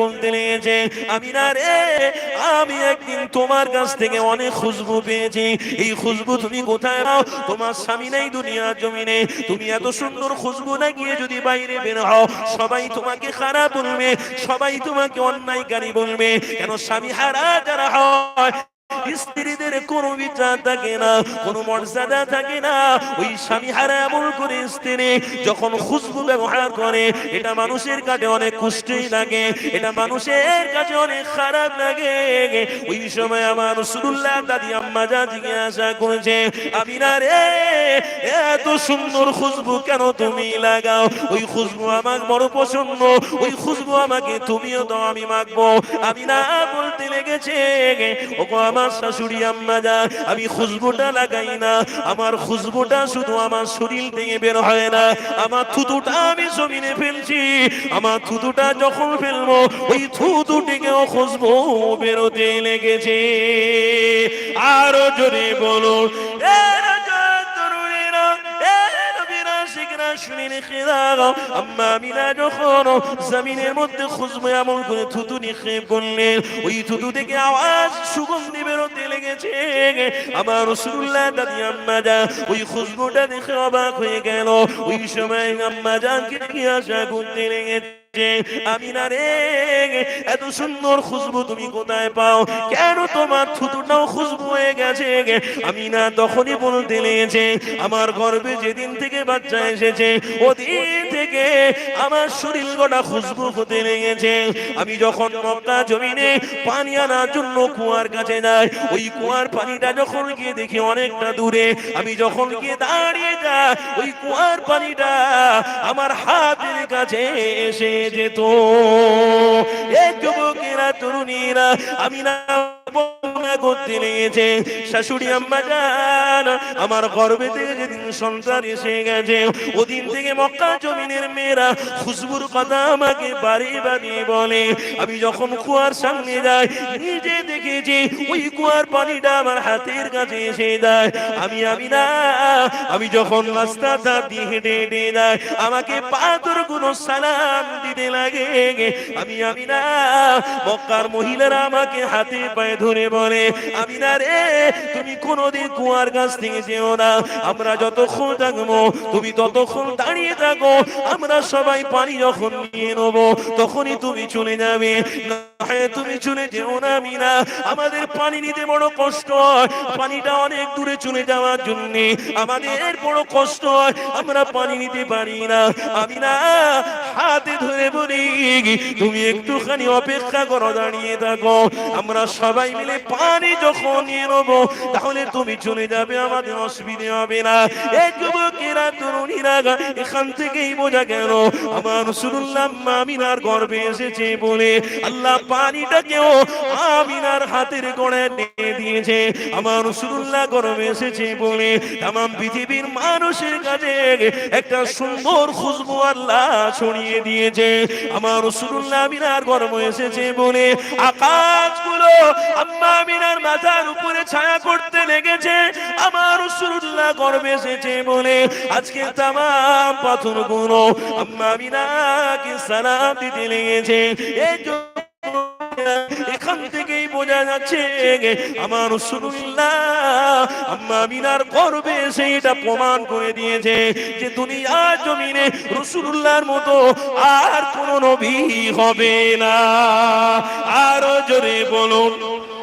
বলতে আমি না রে, আমি একদিন তোমার কাছ থেকে অনেক খুশবু পেয়েছি। এই খুশবু তুমি কোথায় পাও? তোমার স্বামী নেই জমিনে। তুমি এত সুন্দর খুশবু না গিয়ে যদি বাইরে বের হও। সবাই তোমাকে খারাপ বলবে, সবাই তোমাকে অন্যায়কারী বলবে। কেন স্বামী হারা যারা হয় স্ত্রীদের কোনো বিচার থাকে না, কোনো মর্যাদা থাকে না। ওই স্বামী হারা এমন করে স্ত্রী যখন খুশবু ব্যবহার করে, এটা মানুষের কাছে অনেক কষ্টই লাগে, এটা মানুষের কাছে অনেক খারাপ লাগে। ওই সময় আমার রসুল্লাহ দাদি আম্মা যা জিজ্ঞাসা করেছে আমি না রে এত সুন্দর খুশবু কেন তুমি লাগাও? ওই খুশবু আমার বড় পছন্দ ওই খুশবু আমাকে তুমিও দাও, আমি মাখবো। আমি না বলতে লেগেছে ওগো আমার শাশুড়ি আম্মা যা, আমি খুশবুটা লাগাই না। আমার খুশবুটা শুধু আমার শরীর থেকে বের হয় না। আমার থুতুটা আমি জমিনে ফেলছি। আমার থুতুটা যখন ফেলব, ওই থুতু থেকেও খুশবু বেরোতে লেগেছে। আরও জোরে বলো এ শিখরা, শুনে রেখে দাও। আম্মা আমিনা যখন জমিনের মধ্যে খুশবু এমন করে থুতু নিক্ষেপ করলেন ওই থুতু থেকে আওয়াজ সুগন্ধি বেরোতে লেগেছে। আমার রসুল্লাহ দাদি আম্মা যা ওই খুশবুটা দেখে অবাক হয়ে গেল। ওই সময় আম্মা জানকে জিজ্ঞাসা করতে লেগেছে। আমি না রে, এত সুন্দর খুশবু তুমি কোথায় পাও? কেন তোমার থুতুটাও খুশবু হয়ে গেছে? আমি না তখনই বলতে লেগেছে, আমার গর্বে যেদিন থেকে বাচ্চা এসেছে, ওদিন থেকে আমার শরীর গোটা খুশবু হতে লেগেছে। আমি যখন মক্কা জমিনে পানি আনার জন্য কুয়ার কাছে যাই, ওই কুয়ার পানিটা যখন গিয়ে দেখি অনেকটা দূরে, আমি যখন গিয়ে দাঁড়িয়ে যাই, ওই কুয়ার পানিটা আমার হাতের কাছে এসে যেত। এই যুবকেরা, তরুণীরা, আমি না করতে লেগেছে শাশুড়ি আম্মা আমার গর্বে থেকে যেদিন সন্তান এসে গেছে, ওদিন থেকে মক্কা জমিনের মেয়েরা খুশবুর কথা আমাকে বাড়ি বাড়ি বলে। আমি যখন কুয়ার সামনে যাই, নিজে দেখেছি ওই কুয়ার পানিটা আমার হাতের কাছে এসে যায়। আমি আমি না, আমি যখন রাস্তা দিয়ে হেঁটে হেঁটে যাই, আমাকে পাথরগুলো সালাম দিতে লাগে। আমি আমি না, মক্কার মহিলারা আমাকে হাতে পায়ে ধরে বলে আমি না রে তুমি কোনোদিন কুয়ার কাছ থেকে যেও না। আমরা যতক্ষণ থাকব, তুমি ততক্ষণ দাঁড়িয়ে থাকো। আমরা সবাই পানি যখন নিয়ে নেব, তখনই তুমি চলে যাবে। তুমি চলে যেও না আমি না আমাদের পানি নিতে বড় কষ্ট হয়। পানিটা অনেক দূরে চলে যাওয়ার জন্য আমাদের বড় কষ্ট হয়। আমরা পানি নিতে পারি না। আমি না হাতে ধরে বলি, তুমি একটুখানি অপেক্ষা করো, দাঁড়িয়ে থাকো। আমরা সবাই মিলে পানি যখন নিয়ে তাহলে তুমি চলে যাবে, আমাদের অসুবিধে হবে না। যুবকেরা, তরুণীরা এখান থেকেই বোঝা গেল, আমার সুরুল্লাহ আমিনার গর্বে এসেছে বলে আল্লাহ পানিটাকেও আমিনার হাতের গোড়ায় দিয়ে দিয়েছে। আমার সুরুল্লাহ গর্বে এসেছে বলে তাম পৃথিবীর মানুষের কাছে একটা সুন্দর খুশবু আল্লাহ ছড়িয়ে দিয়েছে। আমার রসুল্লাহ মিনার গরম এসেছে বলে আকাশগুলো আম্মা মিনার মাথার উপরে ছায়া করতে লেগেছে। আমার রসুল্লাহ গরম এসেছে বলে আজকে তাম পাথরগুলো আম্মা মিনাকে সালাম দিতে লেগেছে। এই এখান থেকেই বোঝা যাচ্ছে আমার রসুল্লাহ আম্মা মিনার গর্বে সেইটা প্রমাণ করে দিয়েছে যে দুনিয়া জমিনে রসুল্লাহর মতো আর কোন নবী হবে না। আরও জোরে বলুন।